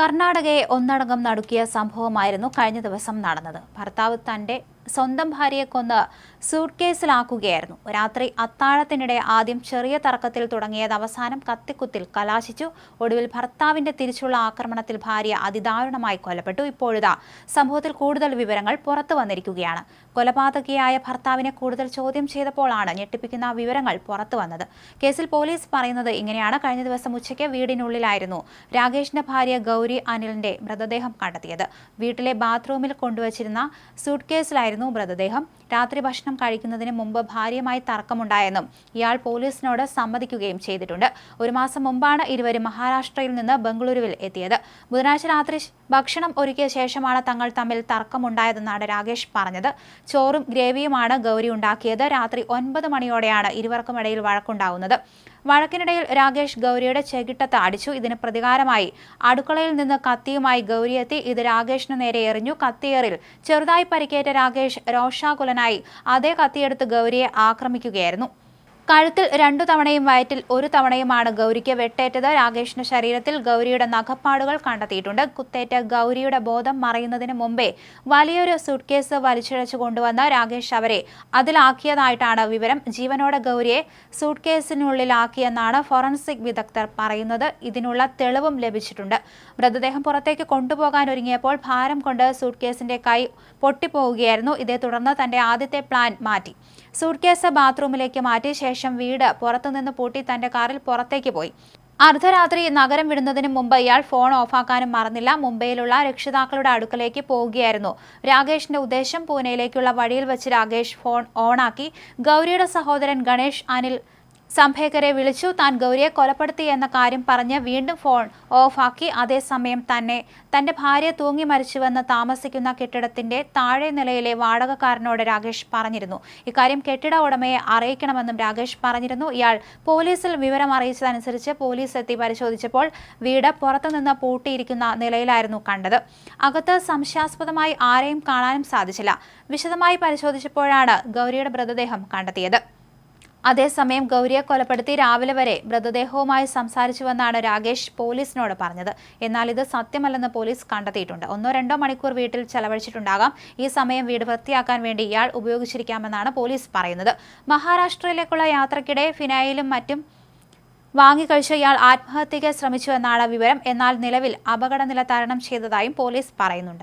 കർണാടകയെ ഒന്നടങ്കം നടുക്കിയ സംഭവമായിരുന്നു കഴിഞ്ഞ ദിവസം നടന്നത്. ഭർത്താവ് തന്റെ സ്വന്തം ഭാര്യയെ കൊന്ന് സൂട്ട് കേസിലാക്കുകയായിരുന്നു രാത്രി അത്താഴത്തിനിടെ ആദ്യം ചെറിയ തർക്കത്തിൽ തുടങ്ങിയത് അവസാനം കത്തിക്കുത്തിൽ കലാശിച്ചു. ഒടുവിൽ ഭർത്താവിന്റെ തിരിച്ചുള്ള ആക്രമണത്തിൽ ഭാര്യ അതിദാരുണമായി കൊല്ലപ്പെട്ടു. ഇപ്പോഴിതാ സംഭവത്തിൽ കൂടുതൽ വിവരങ്ങൾ പുറത്തു വന്നിരിക്കുകയാണ്. കൊലപാതകിയായ ഭർത്താവിനെ കൂടുതൽ ചോദ്യം ചെയ്തപ്പോഴാണ് ഞെട്ടിപ്പിക്കുന്ന വിവരങ്ങൾ പുറത്തു വന്നത്. കേസിൽ പോലീസ് പറയുന്നത് ഇങ്ങനെയാണ്. കഴിഞ്ഞ ദിവസം ഉച്ചയ്ക്ക് വീടിനുള്ളിലായിരുന്നു രാകേഷിന്റെ ഭാര്യ ഗൗരി അനിലിന്റെ മൃതദേഹം കണ്ടെത്തിയത്. വീട്ടിലെ ബാത്റൂമിൽ കൊണ്ടുവച്ചിരുന്ന സൂട്ട് കേസിലായിരുന്നു മൃതദേഹം. രാത്രി ഭക്ഷണം കഴിക്കുന്നതിന് മുമ്പ് ഭാര്യയുമായി തർക്കമുണ്ടായെന്നും ഇയാൾ പോലീസിനോട് സമ്മതിക്കുകയും ചെയ്തിട്ടുണ്ട്. ഒരു മാസം മുമ്പാണ് ഇരുവരും മഹാരാഷ്ട്രയിൽ നിന്ന് ബംഗളൂരുവിൽ എത്തിയത്. ബുധനാഴ്ച രാത്രി ഭക്ഷണം ഒരുക്കിയ ശേഷമാണ് തങ്ങൾ തമ്മിൽ തർക്കമുണ്ടായതെന്നാണ് രാകേഷ് പറഞ്ഞത്. ചോറും ഗ്രേവിയുമാണ് ഗൗരി ഉണ്ടാക്കിയത്. രാത്രി ഒൻപത് മണിയോടെയാണ് ഇരുവർക്കുമിടയിൽ വഴക്കുണ്ടാവുന്നത്. വഴക്കിനിടയിൽ രാകേഷ് ഗൗരിയുടെ ചെകിട്ടത്ത് അടിച്ചു. ഇതിന് പ്രതികാരമായി. അടുക്കളയിൽ നിന്ന് കത്തിയുമായി ഗൗരി എത്തി. ഇത് രാകേഷിന് നേരെ എറിഞ്ഞു. കത്തിയേറിൽ ചെറുതായി പരിക്കേറ്റ രാകേഷ് രോഷാകുലനായി. അതേ കത്തിയെടുത്ത് ഗൗരിയെ ആക്രമിക്കുകയായിരുന്നു. കഴുത്തിൽ രണ്ടു തവണയും വയറ്റിൽ ഒരു തവണയുമാണ് ഗൗരിക്ക് വെട്ടേറ്റത്. രാകേഷിന്റെ ശരീരത്തിൽ ഗൗരിയുടെ നഖപ്പാടുകൾ കണ്ടെത്തിയിട്ടുണ്ട്. കുത്തേറ്റ ഗൗരിയുടെ ബോധം മറയുന്നതിന് മുമ്പേ വലിയൊരു സൂട്ട്കേസ് വലിച്ചിഴച്ചു കൊണ്ടുവന്ന രാകേഷ് അവരെ അതിലാക്കിയതായിട്ടാണ് വിവരം. ജീവനോടെ ഗൗരിയെ സൂട്ട്കേസിനുള്ളിലാക്കിയെന്നാണ് ഫോറൻസിക് വിദഗ്ധർ പറയുന്നത്. ഇതിനുള്ള തെളിവും ലഭിച്ചിട്ടുണ്ട്. മൃതദേഹം പുറത്തേക്ക് കൊണ്ടുപോകാൻ ഒരുങ്ങിയപ്പോൾ ഭാരം കൊണ്ട് സൂട്ട്കേസിന്റെ കൈ പൊട്ടിപ്പോവുകയായിരുന്നു. ഇതേ തുടർന്ന് തന്റെ ആദ്യത്തെ പ്ലാൻ മാറ്റി. സൂട്ട്കേസ് ബാത്റൂമിലേക്ക് മാറ്റി ശേഷം വീട് പുറത്തുനിന്ന് പൂട്ടി തന്റെ കാറിൽ പുറത്തേക്ക് പോയി. അർദ്ധരാത്രി നഗരം വിടുന്നതിന് മുമ്പ് ഇയാൾ ഫോൺ ഓഫാക്കാനും മറന്നില്ല. മുംബൈയിലുള്ള രക്ഷിതാക്കളുടെ അടുക്കലേക്ക് പോവുകയായിരുന്നു. രാകേഷിന്റെ ഉദ്ദേശം പൂനെയിലേക്കുള്ള വഴിയിൽ വെച്ച് രാകേഷ് ഫോൺ ഓണാക്കി. ഗൗരിയുടെ സഹോദരൻ ഗണേഷ് അനിൽ സംഭേക്കരെ വിളിച്ചു താൻ ഗൗരിയെ കൊലപ്പെടുത്തി എന്ന കാര്യം പറഞ്ഞ് വീണ്ടും ഫോൺ ഓഫാക്കി. അതേസമയം തന്നെ തന്റെ ഭാര്യ തൂങ്ങി മരിച്ചുവെന്ന് താമസിക്കുന്ന കെട്ടിടത്തിന്റെ താഴെ നിലയിലെ വാടകക്കാരനോട് രാകേഷ് പറഞ്ഞിരുന്നു. ഇക്കാര്യം കെട്ടിട ഉടമയെ അറിയിക്കണമെന്നും രാകേഷ് പറഞ്ഞിരുന്നു. ഇയാൾ പോലീസിൽ വിവരം അറിയിച്ചതനുസരിച്ച് പോലീസ് എത്തി പരിശോധിച്ചപ്പോൾ വീട് പുറത്തുനിന്ന് പൂട്ടിയിരിക്കുന്ന നിലയിലായിരുന്നു കണ്ടത്. അകത്ത് സംശയാസ്പദമായി ആരെയും കാണാനും സാധിച്ചില്ല. വിശദമായി പരിശോധിച്ചപ്പോഴാണ് ഗൗരിയുടെ മൃതദേഹം കണ്ടെത്തിയത്. അതേസമയം ഗൗരിയെ കൊലപ്പെടുത്തി രാവിലെ വരെ മൃതദേഹവുമായി സംസാരിച്ചുവെന്നാണ് രാകേഷ് പോലീസിനോട് പറഞ്ഞത്. എന്നാൽ ഇത് സത്യമല്ലെന്ന് പോലീസ് കണ്ടെത്തിയിട്ടുണ്ട്. ഒന്നോ രണ്ടോ മണിക്കൂർ വീട്ടിൽ ചെലവഴിച്ചിട്ടുണ്ടാകാം. ഈ സമയം വീട് വൃത്തിയാക്കാൻ വേണ്ടി ഇയാൾ ഉപയോഗിച്ചിരിക്കാമെന്നാണ് പോലീസ് പറയുന്നത്. മഹാരാഷ്ട്രയിലേക്കുള്ള യാത്രക്കിടെ ഫിനായിലും മറ്റും വാങ്ങിക്കഴിച്ച് ഇയാൾ ആത്മഹത്യയ്ക്ക് ശ്രമിച്ചുവെന്നാണ് വിവരം. എന്നാൽ നിലവിൽ അപകടനില തരണം ചെയ്തതായും പോലീസ് പറയുന്നുണ്ട്.